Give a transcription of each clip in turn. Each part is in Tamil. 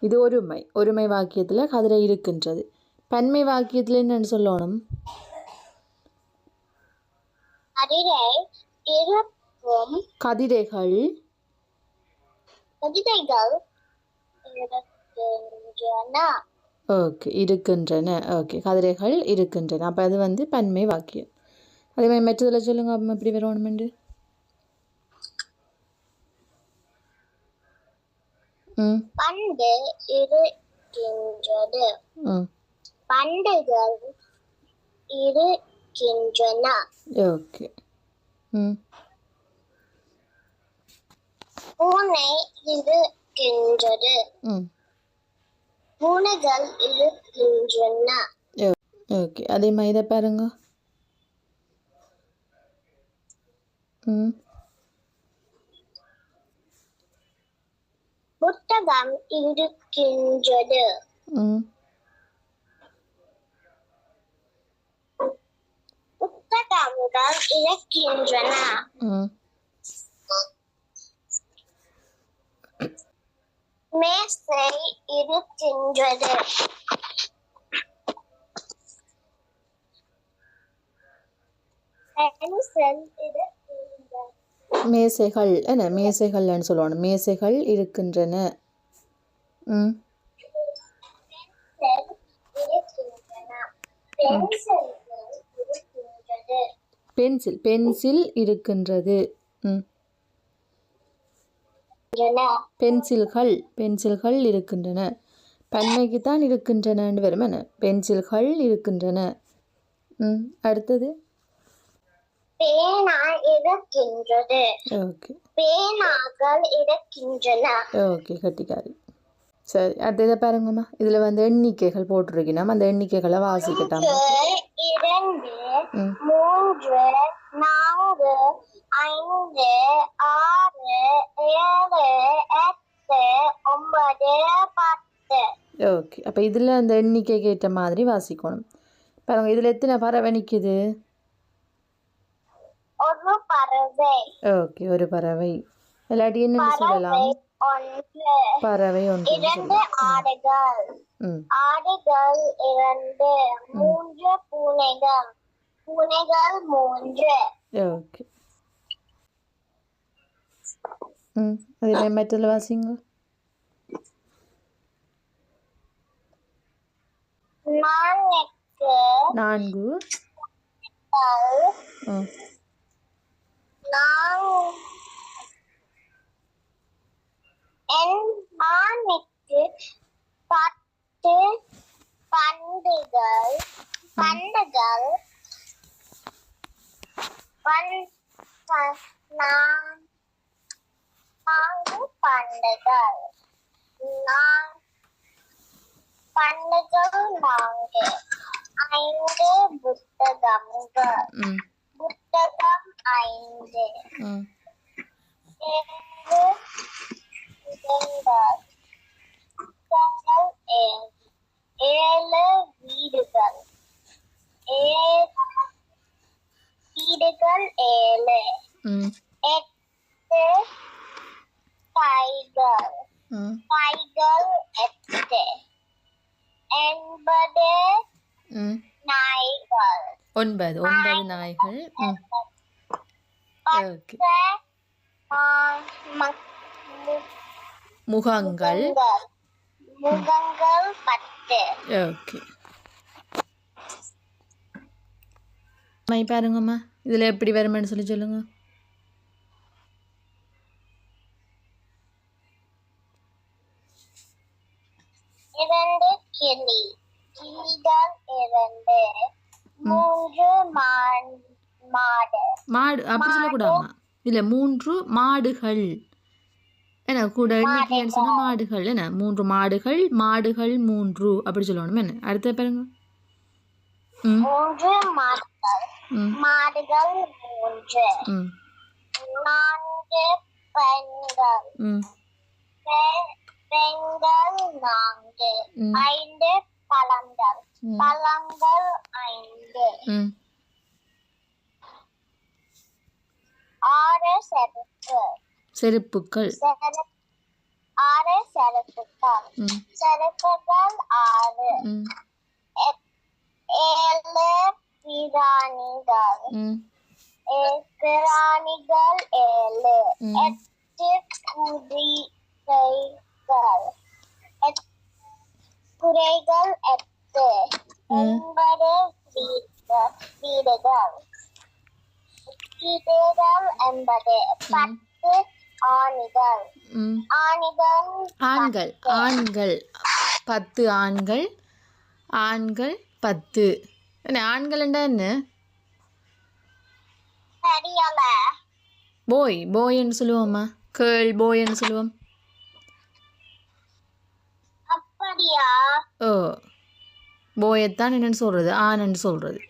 இது ஒருமை. ஒருமை வாக்கியத்தில் கதிரை இருக்கின்றது. பன்மை வாக்கியத்தில் என்னன்னு சொல்லணும்? கதிரைகள் ஓகே இருக்கின்றன. ஓகே கதிரைகள் இருக்கின்றன. அப்போ அது வந்து பன்மை வாக்கியம். அதே மாதிரி மற்றதில் சொல்லுங்க அப்போ எப்படி வரணுமெண்டு பண்டு இருக்கின்றது பண்டுகள் இருக்கின்றன ஓகே பூனை இருக்கின்றது பூனைகள் இருக்கின்றன ஓகே அதே மாதிரி பாருங்க ம் புத்தகம் இருக்கின்றது புத்தகங்கள் இருக்கின்றன மேசை இருக்கின்றது மேசைகள் என்ன மேசைகள்னு சொல்லணும் மேசைகள் இருக்கின்றன ம் பென்சில் இருக்கின்றன பென்சில் பென்சில் இருக்கின்றது. ம் பென்சில்கள் பென்சில்கள் இருக்கின்றன. பன்மைக்கு தான் இருக்கின்றனன்னு வரும் என்ன? பென்சில்கள் இருக்கின்றன. ம் அடுத்தது? பேனா இருக்கின்றது ஓகே பேனாக்கள் இருக்கின்றன ஓகே கட்டிக்காரி சரி அடுத்ததை பாருங்கம்மா? இதில் வந்து எண்ணிக்கைகள் போட்டிருக்கணும். அந்த எண்ணிக்கைகளை வாசிக்கட்டாம். இரண்டு மூன்று நான்கு ஐந்து ஆறு ஏழு எட்டு ஒன்பது பத்து. ஓகே. அப்போ இதில் அந்த எண்ணிக்கைக்கு ஏற்ற மாதிரி வாசிக்கணும். பாருங்க இதில் எத்தனை பறவை நிற்குது ஒரு பறவை. ஓகே ஒரு பறவை. இல்லாட்டி என்னன்னு சொல்லலாம்? ஒன்று பறவை ஒன்று இரண்டு ஆடுகள். ஆடுகள் இரண்டு மூன்று பூனைகள். பூனைகள் மூன்று. ஓகே. ம் நான்கு. ம். நான் என் மானுக்கு பத்து பண்டுகள் பண்டுகள் நான்கு பண்டுகள் நான் பண்டுகள் நான்கு ஐந்து புத்தகங்கள் புத்தகம் ஐந்து ம் ஏழு இடங்கள் புத்தகங்கள் ஏழு ஏழு வீடுகள் ஏழு வீடுகள் ஏழு ம் எட்டு கைகள் ம் கைகள் எட்டு எண்பது ம் நாய்கள் ஒன்பது ஒன்பது நாய்கள் ம் ஓகே முகங்கள். முகங்கள் பத்து. ஓகே. மை பாருங்கம்மா இதில் எப்படி வருமானு சொல்லி சொல்லுங்க. இரண்டு கிளி. கிளிகள் இரண்டு. மூன்று மான் மாடு. மாடு அப்படி சொல்லக்கூடாமா இல்லை மூன்று மாடுகள். என்ன கூட எண்ணிக்கைன்னு சொன்னால் மாடுகள். என்ன மூன்று மாடுகள் மாடுகள் மூன்று அப்படி சொல்லணும் என்ன? அடுத்த பாருங்க. மூன்று மாடுகள். மாடுகள் மூன்று. நான்கு பெண்கள். பெண்கள் நான்கு. ஐந்து பழங்கள். பழங்கள் ஐந்து. ஆறு செருப்பு. செருப்புக்கள் செரு- ஆறு செருப்பு சரக்குகள் ம். சரக்குகள் ஆறு. ஏழு பிராணிகள். பிராணிகள் ஏழு. எட்டு குதிரைகள். குதிரைகள் எட்டு. ஒன்பது வீடு- வீடுகள். வீடுகள் எண்பது. பத்து ஆணிகள். ஆணிகள் பத்து. ஆண்கள் ஆண்கள். பத்து. என்ன ஆண்கள்ண்டா என்ன? போய் போய்ன்னு சொல்லுவோம்மா கேர்ள் போய்ன்னு சொல்லுவோம். ஓ. போயத்தான் என்னன்னு சொல்கிறது ஆணன்னு சொல்கிறது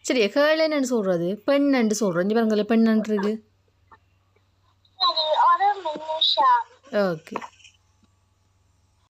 சரியா கேர்ள் என்னன்னு சொல்கிறது பெண்ணன்னு சொல்கிறது இங்கே பாருங்களேன் பெண்ணன் இருக்கு சரி ஒரு நிமிஷம் ஓகே